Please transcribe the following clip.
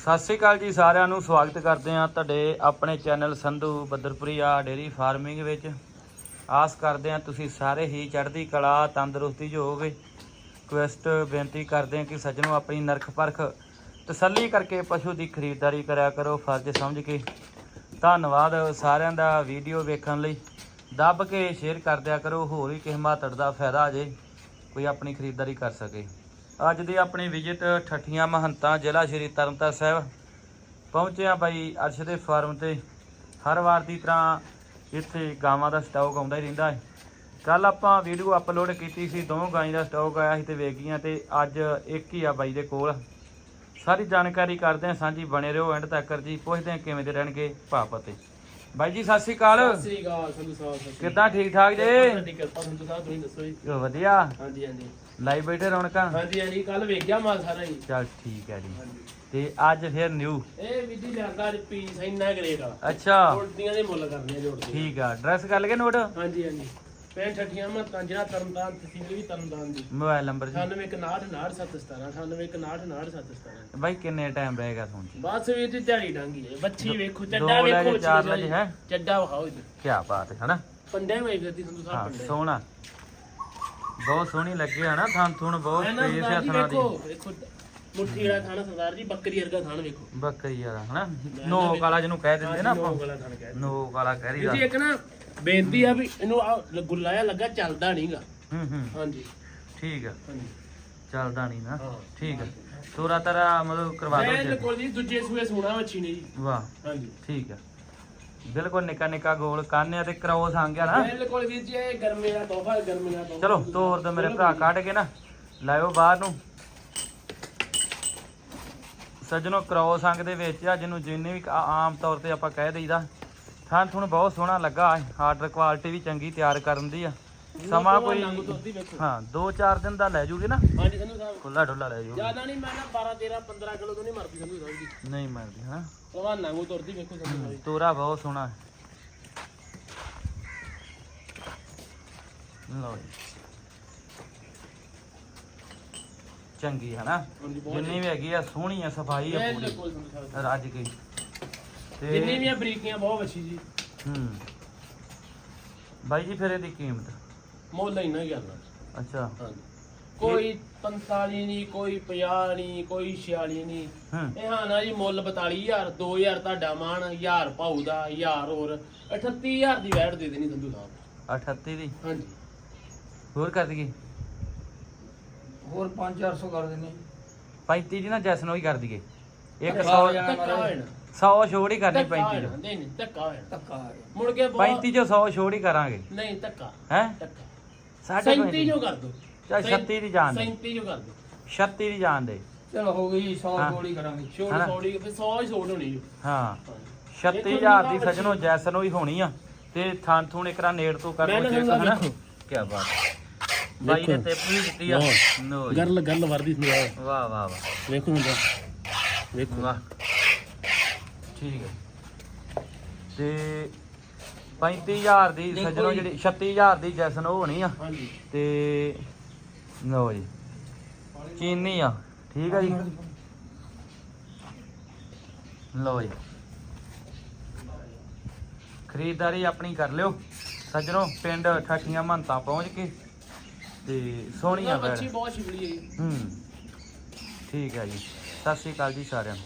ਸਤਿ ਸ੍ਰੀ ਅਕਾਲ ਜੀ ਸਾਰਿਆਂ ਨੂੰ, ਸਵਾਗਤ ਕਰਦੇ ਹਾਂ ਤੁਹਾਡੇ ਆਪਣੇ channel Sandhu Badarpuria dairy farming ਵਿੱਚ। ਆਸ ਕਰਦੇ ਹਾਂ ਤੁਸੀਂ ਸਾਰੇ ਹੀ ਚੜ੍ਹਦੀ ਕਲਾ, ਤੰਦਰੁਸਤੀ 'ਚ ਹੋਵੋਗੇ ਕੁਐਸਟ ਬੇਨਤੀ ਕਰਦੇ ਹਾਂ ਕਿ ਸੱਜਣੋ ਆਪਣੀ ਨਰਖ ਪਰਖ ਤਸੱਲੀ ਕਰਕੇ ਪਸ਼ੂ ਦੀ ਖਰੀਦਦਾਰੀ ਕਰਿਆ ਕਰੋ, ਫਰਜ਼ ਸਮਝ ਕੇ। ਧੰਨਵਾਦ ਸਾਰਿਆਂ ਦਾ ਵੀਡੀਓ ਵੇਖਣ ਲਈ। ਦੱਬ ਕੇ ਸ਼ੇਅਰ ਕਰ ਦਿਆ ਕਰੋ, ਹੋਰ ਵੀ ਕਿਸੇ ਮਾਤੜ ਦਾ ਫਾਇਦਾ ਆ ਜੇ ਕੋਈ ਆਪਣੀ ਖਰੀਦਦਾਰੀ ਕਰ ਸਕੇ। ਅੱਜ ਦੀ ਆਪਣੀ ਵਿਜ਼ਿਟ ਠੱਠੀਆਂ ਮਹੰਤਾ ਜ਼ਿਲ੍ਹਾ ਸ਼੍ਰੀ ਤਰਨਤਾਰਨ ਸਾਹਿਬ ਪਹੁੰਚਿਆ ਬਾਈ ਅਰਸ਼ ਦੇ ਫਾਰਮ ਤੇ। ਹਰ ਵਾਰ ਦੀ ਤਰ੍ਹਾਂ ਇੱਥੇ ਗਾਵਾਂ ਦਾ ਸਟਾਕ ਆਉਂਦਾ ਹੀ ਰਹਿੰਦਾ ਹੈ। ਕੱਲ ਆਪਾਂ ਵੀਡੀਓ ਅਪਲੋਡ ਕੀਤੀ ਸੀ ਦੋ ਗਾਈ ਦਾ ਸਟਾਕ ਆਇਆ ਸੀ ਤੇ ਵੇਚ ਗਈਆਂ ਤੇ ਅੱਜ ਇੱਕ ਹੀ ਆ ਬਾਈ ਦੇ ਕੋਲ। ਸਾਰੀ ਜਾਣਕਾਰੀ ਕਰਦੇ ਹਾਂ, ਸਾਂਝੀ ਬਣੇ ਰਹੋ, ਐਂਡ ਤੱਕ ਜੀ ਪੁੱਛਦੇ ਹਾਂ ਕਿਵੇਂ ਦੇ ਰਹਿਣਗੇ ਭਾਪਤੇ ਬਾਈ ਜੀ ਸਤਿ ਸ਼੍ਰੀ ਅਕਾਲ। ਸਤਿ ਸ੍ਰੀ ਅਕਾਲ ਸੰਧੂ ਸਾਹਿਬ ਸਤਿ ਸ੍ਰੀ ਕਿੱਦਾਂ ਠੀਕ ਠਾਕ ਜੇ? ਤੁਹਾਡੀ ਕਿਰਪਾ ਸੰਧੂ ਸਾਹਿਬ ਤੁਸੀਂ ਦੱਸੋ ਜੀ। ਵਧੀਆ? ਹਾਂਜੀ ਹਾਂਜੀ। ਲਾਈਵ ਬੈਠੇ ਰੌਣਕਾਂ? ਹਾਂਜੀ ਹਾਂਜੀ ਕੱਲ ਵੇਖ ਗਿਆ ਮਾਲ ਸਾਰਾ ਜੀ ਚਲ ਠੀਕ ਹੈ ਜੀ। ਹਾਂਜੀ। ਤੇ ਅੱਜ ਫਿਰ ਨਿਊ ਇਹ ਵਿਧੀ ਲਿਆਂਦਾ ਅੱਜ ਪੀਸ ਇੰਨਾ ਗ੍ਰੇਟ ਵਾਲਾ ਅੱਛਾ। ਜੋੜਦੀਆਂ ਦੇ ਮੁੱਲ ਕਰਨੇ ਆ ਠੀਕ ਆ। ਐਡਰੈਸ ਕਰ ਲਗੇ ਨੋਟ? ਹਾਂਜੀ ਹਾਂਜੀ। ਪੈਂ ਠੱਠੀਆਂ ਮੈਂ ਜਿਹੜਾ ਤਰਨਤਾਰਨ ਤਹਿਸੀਲ ਵੀ ਤਰਨਤਾਰਨ ਦੀ। ਮੋਬਾਈਲ ਨੰਬਰ ਜੀ। 91699717 91699717 ਬਾਈ ਕਿੰਨੇ ਟਾਈਮ ਰਹੇਗਾ ਸੌਣ ਚ ਬਸ ਵੀ ਤੇ ਝਾੜੀ ਡਾਂਗੀ ਹੈ। ਬੱਚੀ ਵੇਖੋ ਚੱਡਾ ਵੇਖੋ ਜੇ, ਚਾਰ ਲੈ ਜੇ, ਹੈਂ? ਚੱਡਾ ਵਿਖਾਓ ਇੱਧਰ। ਕੀ ਬਾਤ ਹੈ ਹਨਾ? ਪੰਡੇ ਵਿੱਚ ਸੰਧੂ ਹਾਂ ਸਾਹਿਬ ਪੰਡੇ ਸੋਹਣਾ। ਬਹੁਤ ਸੋਹਣੀ ਲੱਗੀ ਹਨਾ? ਥਣ ਥੁਣ ਬਹੁਤ ਸਰਦਾਰ ਹੈ ਜੀ ਥਣਾ ਦੀ। ਵੇਖੋ ਵੇਖੋ। ਮੁੱਠੀ ਵਾਲਾ ਥਾਣਾ ਸਰਦਾਰ ਜੀ ਬੱਕਰੀ ਵਰਗਾ ਥਾਣ ਵੇਖੋ। ਬੱਕਰੀ ਵਾਲਾ ਹਨਾ? ਨੋਕ ਵਾਲਾ ਜਿਹਨੂੰ ਕਹਿ ਦਿੰਦੇ ਨਾ ਨੌ ਆਪਾਂ। ਵਾਲਾ ਥਾਣ ਕਹਿ ਜੀ ਇੱਕ ਨਾ ਬੇਨਤੀ ਆ ਵੀ ਇਹਨੂੰ ਆਹ ਗੁੱਲਾ ਜਿਹਾ ਲੱਗਾ ਚੱਲਦਾ ਨਹੀਂਗਾ ਹੂੰ ਹੂੰ। ਹਾਂਜੀ। ਠੀਕ ਆ। ਹਾਂਜੀ। ਚੱਲਦਾ ਨਹੀਂ ਨਾ। ਠੀਕ ਆ। ਤੋਰਾ ਤਰਾ ਮਤਲਬ ਕਰਵਾ ਦੋ ਜੀ। ਬਿਲਕੁਲ ਜੀ ਦੂਜੇ ਸੂਏ ਸੋਣਾ ਵੱਛੀ ਨੇ ਜੀ। ਵਾਹ। ਹਾਂਜੀ। ਠੀਕ ਆ। ਬਿਲਕੁਲ ਨਿੱਕਾ ਨਿੱਕਾ ਗੋਲ ਕਾਨਿਆ ਤੇ ਕ੍ਰੋਸ ਆ ਗਿਆ ਨਾ। ਬਿਲਕੁਲ ਵੀਰ ਜੀ ਇਹ ਗਰਮੀ ਦਾ ਤੋਹਫਾ ਗਰਮੀ ਦਾ ਤੋਹਫਾ। ਚਲੋ ਤੋਰ ਤੇ ਮੇਰੇ ਭਰਾ ਕੱਢ ਕੇ ਨਾ। ਲਾਇਓ ਬਾਹਰ ਨੂੰ। ਸੱਜਣੋ ਕ੍ਰੋਸ ਅੰਗ ਦੇ ਵਿੱਚ ਆ ਜਿਹਨੂੰ ਜਿੰਨੇ ਵੀ ਆਮ ਤੌਰ ਤੇ ਆਪਾਂ ਕਹਿ ਦਈਦਾ। ਥਾਂ ਥੁਣ ਬਹੁਤ ਸੋਹਣਾ ਲੱਗਾ ਆਰਡਰ ਕੁਆਲਿਟੀ ਵੀ ਚੰਗੀ ਤਿਆਰ ਕਰਨ ਦੀ ਆ। ਸਮਾਂ ਕੋਈ ਹਾਂ 2-4 ਦਿਨ ਦਾ ਲੈ ਜੂਗੀ ਨਾ। ਹਾਂਜੀ ਸੰਧੂ ਸਾਹਿਬ ਖੁੱਲਾ ਢੁੱਲਾ ਲੈ ਜੂਗੀ। ਜ਼ਿਆਦਾ ਨਹੀਂ ਮੈਂ ਨਾ 12 13 15 ਕਿਲੋ ਤੋਂ ਨਹੀਂ ਮਰਦੀ ਸੰਧੂ ਸਾਹਿਬ ਜੀ ਨਹੀਂ ਮਰਦੀ ਹਾਂ। ਭਲਵਾਨ ਨਾਂਗੂ ਤੁਰਦੀ ਵੇਖੋ ਸੰਧੂ ਸਾਹਿਬ ਤੋਰਾ ਬਹੁਤ ਸੋਹਣਾ। ਲਓ ਜੀ। ਚੰਗੀ ਹੈ ਨਾ ਜਿੰਨੀ ਵੀ ਹੈਗੀ ਆ ਸੋਹਣੀ ਆ ਸਫ਼ਾਈ ਆ ਪੂਰੀ। ਬਿਲਕੁਲ ਰੱਜ ਕੇ ਜਿੰਨੀ ਵੀ ਤੇ ਆ ਬਰੀਕੀਆਂ ਬਹੁਤ ਵੱਛੀ ਜੀ। ਹੂੰ। ਬਾਈ ਜੀ ਫਿਰ ਇਹਦੀ ਕੀਮਤ? ਮੁੱਲ ਇੰਨਾ ਹੀ ਕਰਨਾ ਅੱਛਾ। ਹਾਂਜੀ। ਕੋਈ 45 ਨਹੀਂ ਕੋਈ 50 ਨਹੀਂ ਕੋਈ 46 ਨਹੀਂ। ਹੂੰ। ਇਹ ਹਾਂ ਨਾ ਜੀ ਮੁੱਲ 42000 2000 ਤੁਹਾਡਾ ਮਾਨ 1000 ਭਾਊ ਦਾ 1000 ਹੋਰ। 38000 ਦੀ ਵੈਟ ਦੇ ਦੇਣੀ ਸੰਧੂ ਸਾਹਿਬ। 38 ਦੀ? ਹਾਂਜੀ। ਹੋਰ ਕਰ ਦਈਏ। ਹੋਰ 5-400 ਕਰ ਦਿੰਨੇ 35 ਦੀ ਨਾ ਜੈਸਨੋ ਹੀ ਕਰ ਦਈਏ। ਇੱਕ ਧੱਕਾ 100 ਹੋ ਜਾਣਾ। ਧੱਕਾ ਹੋਣਾ 100 ਛੋੜ ਹੀ ਕਰਨੀ ਧੱਕਾ 35 ਹੋਣਾ ਚੋਂ ਨਹੀਂ ਨਹੀਂ ਧੱਕਾ ਹੋਣਾ ਧੱਕਾ ਆ ਗਿਆ ਮੁੜ ਕੇ ਬਹੁਤ 35 ਚੋਂ 100 ਛੋੜ ਹੀ ਕਰਾਂਗੇ। ਨਹੀਂ ਧੱਕਾ। ਹੈ? ਧੱਕਾ। ਸਾਢੇ 37 ਜੋ ਕਰ ਦੋ। ਚਾਹੇ 36 ਦੀ ਜਾਣ ਦੇ। 37 ਜੋ ਕਰ ਦੋ। 36 ਦੀ ਜਾਣ ਦੇ। ਚਲੋ ਹੋ ਗਈ 100 ਹਾਂ। ਗੋਲੀ ਕਰਾਂਗੇ। ਛੋੜ ਹਨਾ? ਛੋੜੀ ਫਿਰ 100 ਹੀ ਛੋੜ ਹੋਣੀ ਜੋ ਹਾਂ। ਹਾਂਜੀ। 36000 ਦੀ ਸੱਜਣੋ ਜੈਸਨੋ ਹੀ ਹੋਣੀ ਆ। ਤੇ ਥਾਂ ਥੂਣ ਇਕਰਾ ਨੇੜ ਤੋਂ ਕਰ ਮੈਂ ਲੋ ਨਾ ਚੈੱਕ ਸਮਝਾ ਹਨਾ? ਵੇਖੋ। ਕੀ ਬਾਤ ਬਾਈ ਨੇ ਤੇ ਪੂਰੀ ਦਿੱਤੀ ਆ। ਨੋ ਜੀ। ਗੱਲ ਗੱਲ ਵਰਦੀ ਸੁਣਾਓ ਵਾਹ ਵਾਹ ਵਾਹ। ਵੇਖੋ ਹੁੰਦਾ ਵੇਖੋ। ਵਾਹ। ਠੀਕ ਹੈ ਤੇ 35000 ਦੀ ਦੇਖੋ ਸੱਜਣੋ ਜੀ। ਜਿਹੜੀ 36000 ਦੀ ਜੈਸਨੋ ਹੋਣੀ ਆ। ਹਾਂਜੀ। ਤੇ ਲਓ ਜੀ। ਚੀਨੀ ਆ। ਠੀਕ ਆ ਜੀ। ਲਓ ਜੀ। ਖਰੀਦਦਾਰੀ ਆਪਣੀ ਕਰ ਲਿਓ। ਸੱਜਣੋ ਪਿੰਡ ਠਾਠੀਆਂ ਮਹੰਤਾ ਪਹੁੰਚ ਕੇ। ਤੇ ਸੋਹਣੀਆਂ ਬੈੜ ਬੱਚੀ ਬਹੁਤ ਸ਼ਿਵਲੀ ਹੈ ਜੀ ਹੂੰ। ਠੀਕ ਹੈ ਜੀ। ਸਤਿ ਸ੍ਰੀ ਅਕਾਲ ਜੀ ਸਾਰਿਆਂ ਨੂੰ।